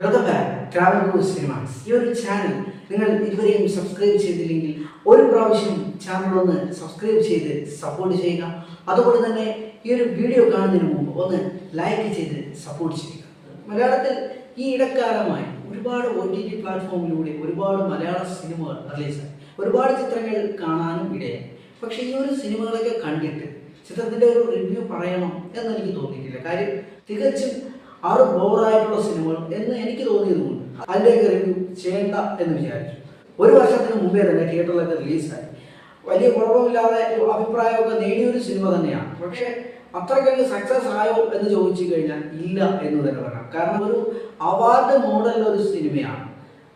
Welcome back travel go cinemas ഈ ഒരു channel നിങ്ങൾ ഇതുവരെയും സബ്സ്ക്രൈബ് ചെയ്തില്ലെങ്കിൽ ഒരു പ്രാവശ്യം ചാനൽ ഒന്ന് സബ്സ്ക്രൈബ് ചെയ്ത് സപ്പോർട്ട് ചെയ്യുക. അതുപോലെ തന്നെ ഈ ഒരു വീഡിയോ കാണുന്നതിന് മുമ്പ് ഒന്ന് ലൈക്ക് ചെയ്ത് സപ്പോർട്ട് ചെയ്യുക. മലയാളത്തിൽ ഈ ഇടക്കാലമായി ഒരുപാട് ഒ ടി ടി പ്ലാറ്റ്ഫോമിലൂടെ ഒരുപാട് മലയാള സിനിമകൾ റിലീസായി ഒരുപാട് ചിത്രങ്ങൾ കാണാനും ഇടയായി. പക്ഷേ ഈ ഒരു സിനിമകളൊക്കെ കണ്ടിട്ട് ചിത്രത്തിന്റെ ഒരു റിവ്യൂ പറയണം എന്ന് എനിക്ക് തോന്നിയിട്ടില്ല. കാര്യം തികച്ചും ആറ് ബോറായിട്ടുള്ള സിനിമ എന്ന് എനിക്ക് തോന്നിയതുകൊണ്ട് അതിലേക്ക് റിവ്യൂ ചെയ്യണ്ട എന്ന് വിചാരിച്ചു. ഒരു വർഷത്തിന് മുമ്പേ തന്നെ തിയേറ്ററിലൊക്കെ റിലീസായി വലിയ കുഴപ്പമില്ലാതെ അഭിപ്രായമൊക്കെ നേടിയൊരു സിനിമ തന്നെയാണ്. പക്ഷേ അത്രയ്ക്കങ്ങ് സക്സസ് ആയോ എന്ന് ചോദിച്ചു കഴിഞ്ഞാൽ ഇല്ല എന്ന് തന്നെ പറയാം. കാരണം ഒരു അവാർഡ് മോഡൽ ഒരു സിനിമയാണ്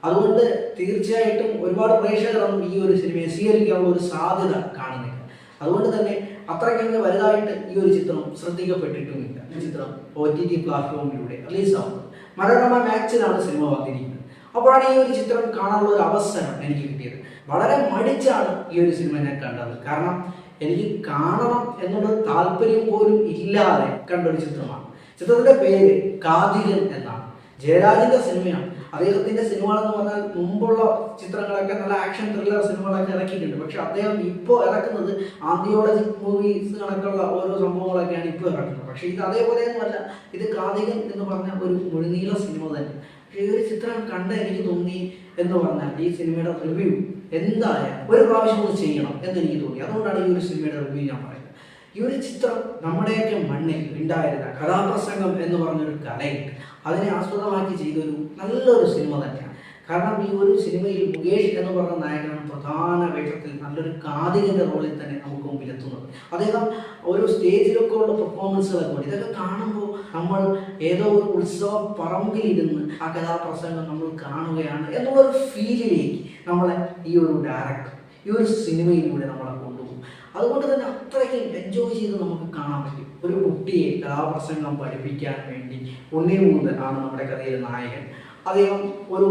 അതുകൊണ്ട് തീർച്ചയായിട്ടും ഒരുപാട് പ്രേക്ഷകരൊന്നും ഈ ഒരു സിനിമയെ സ്വീകരിക്കാനുള്ള ഒരു സാധ്യത കാണുന്നില്ല. അതുകൊണ്ട് തന്നെ അത്രയ്ക്കങ്ങ് വലുതായിട്ട് ഈ ഒരു ചിത്രം ശ്രദ്ധിക്കപ്പെട്ടിട്ടുമില്ല. ഈ ചിത്രം ഒ ടി ടി പ്ലാറ്റ്ഫോമിലൂടെ റിലീസാവുന്നത് മനോരമ മാക്സിലാണ് സിനിമ വന്നിരിക്കുന്നത്. അപ്പോഴാണ് ഈ ഒരു ചിത്രം കാണാനുള്ള ഒരു അവസരം എനിക്ക് കിട്ടിയത്. വളരെ മടിച്ചാണ് ഈ ഒരു സിനിമ ഞാൻ കണ്ടത്. കാരണം എനിക്ക് കാണണം എന്നുള്ള താല്പര്യം പോലും ഇല്ലാതെ കണ്ട ഒരു ചിത്രമാണ്. ചിത്രത്തിന്റെ പേര് കാതികൻ എന്നാണ്. ജയരാജിന്റെ സിനിമയാണ്. അദ്ദേഹത്തിന്റെ സിനിമകൾ എന്ന് പറഞ്ഞാൽ മുമ്പുള്ള ചിത്രങ്ങളൊക്കെ നല്ല ആക്ഷൻ ത്രില്ലർ സിനിമകളൊക്കെ ഇറക്കിയിട്ടുണ്ട്. പക്ഷെ അദ്ദേഹം ഇപ്പോൾ ഇറക്കുന്നത് ആന്തിയോളജി മൂവീസ് കണക്കുള്ള ഓരോ സംഭവങ്ങളൊക്കെയാണ് ഇപ്പോൾ ഇറക്കുന്നത്. പക്ഷെ ഇത് അതേപോലെ ഒന്നുമല്ല ഇത് കാതികൻ എന്ന് പറഞ്ഞ ഒരു മുഴുനീള സിനിമ തന്നെ. പക്ഷെ ഈ ഒരു ചിത്രം കണ്ട എനിക്ക് തോന്നി എന്ന് പറഞ്ഞാൽ ഈ സിനിമയുടെ റിവ്യൂ എന്തായാലും ഒരു പ്രാവശ്യം ഒന്ന് ചെയ്യണം എന്ന് എനിക്ക് തോന്നി. അതുകൊണ്ടാണ് ഈ ഒരു സിനിമയുടെ റിവ്യൂ ഞാൻ പറയുന്നത്. ഈ ഒരു ചിത്രം നമ്മുടെയൊക്കെ മണ്ണിൽ ഉണ്ടായിരുന്ന കഥാപ്രസംഗം എന്ന് പറഞ്ഞൊരു കലയുണ്ട് അതിനെ ആസ്പദമാക്കി ചെയ്തൊരു നല്ലൊരു സിനിമ തന്നെയാണ്. കാരണം ഈ ഒരു സിനിമയിൽ മുകേഷ് എന്ന് പറഞ്ഞ നായകനാണ് പ്രധാന വേഷത്തിൽ നല്ലൊരു കാതികന്റെ റോളിൽ തന്നെ നമുക്ക് മുമ്പിൽ എത്തുന്നത് അദ്ദേഹം ഒരു സ്റ്റേജിലൊക്കെ ഉള്ള പെർഫോമൻസുകളൊക്കെ ഉണ്ട്. ഇതൊക്കെ കാണുമ്പോൾ നമ്മൾ ഏതോ ഒരു ഉത്സവ പറമ്പിലിരുന്ന് ആ കഥാപ്രസംഗം നമ്മൾ കാണുകയാണ് എന്നുള്ളൊരു ഫീലിലേക്ക് നമ്മളെ ഈ ഒരു ഡയറക്ടർ ഈ ഒരു സിനിമയിലൂടെ നമ്മളെ കൊണ്ടുപോകും. അതുകൊണ്ട് തന്നെ അത്രയ്ക്ക് എൻജോയ് ചെയ്ത് നമുക്ക് കാണാൻ പറ്റും. ഒരു കുട്ടിയെ കഥാപ്രസംഗം പഠിപ്പിക്കാൻ വേണ്ടി ഉണ്ണി ഉണ്ണിമൂന്നൻ ആണ് നമ്മുടെ കഥയിലെ നായകൻ. അദ്ദേഹം ഒരു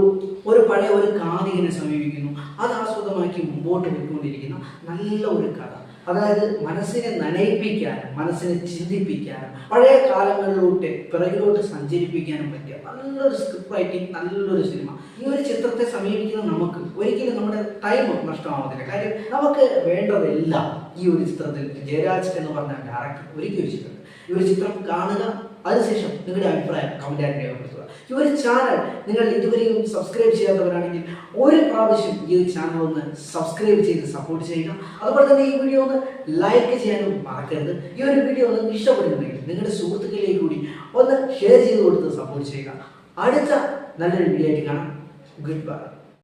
ഒരു പഴയ ഒരു കാതികനെ സമീപിക്കുന്നു. അത് ആസ്പദമാക്കി മുമ്പോട്ട് പോയിക്കൊണ്ടിരിക്കുന്ന നല്ല ഒരു കഥ. അതായത് മനസ്സിനെ നനയിപ്പിക്കാനും മനസ്സിനെ ചിന്തിപ്പിക്കാനും പഴയ കാലങ്ങളിലോട്ട് പിറകിലോട്ട് സഞ്ചരിപ്പിക്കാനും പറ്റിയ നല്ലൊരു സ്ക്രിപ്റ്റ് റൈറ്റിംഗ് നല്ലൊരു സിനിമ ഈ ഒരു ചിത്രത്തെ സമീപിക്കുന്ന നമുക്ക് ഒരിക്കലും നമ്മുടെ ടൈം നഷ്ടമാവത്തില്ല. കാര്യം നമുക്ക് വേണ്ടതെല്ലാം ഈ ഒരു ചിത്രത്തിൽ ജയരാജ് എന്ന് പറഞ്ഞ ഡയറക്ടർ ഒരുക്കി വെച്ചിട്ടുണ്ട് ഈ ഒരു ചിത്രം കാണുക അതിനുശേഷം നിങ്ങളുടെ അഭിപ്രായം കമന്റായിട്ട് രേഖപ്പെടുത്തുക. ഈ ഒരു ചാനൽ നിങ്ങൾ ഇതുവരെയും സബ്സ്ക്രൈബ് ചെയ്യാത്തവരാണെങ്കിൽ ഒരു പ്രാവശ്യം ഈ ഒരു ചാനൽ ഒന്ന് സബ്സ്ക്രൈബ് ചെയ്ത് സപ്പോർട്ട് ചെയ്യുക. അതുപോലെ തന്നെ ഈ വീഡിയോ ഒന്ന് ലൈക്ക് ചെയ്യാനും മറക്കരുത്. ഈ ഒരു വീഡിയോ ഒന്ന് ഇഷ്ടപ്പെടുന്നുണ്ടെങ്കിൽ നിങ്ങളുടെ സുഹൃത്തുക്കളിലേക്ക് കൂടി ഒന്ന് ഷെയർ ചെയ്ത് കൊടുത്ത് സപ്പോർട്ട് ചെയ്യുക. അടുത്ത നല്ലൊരു വീഡിയോ ആയിട്ട് കാണാം. Good bye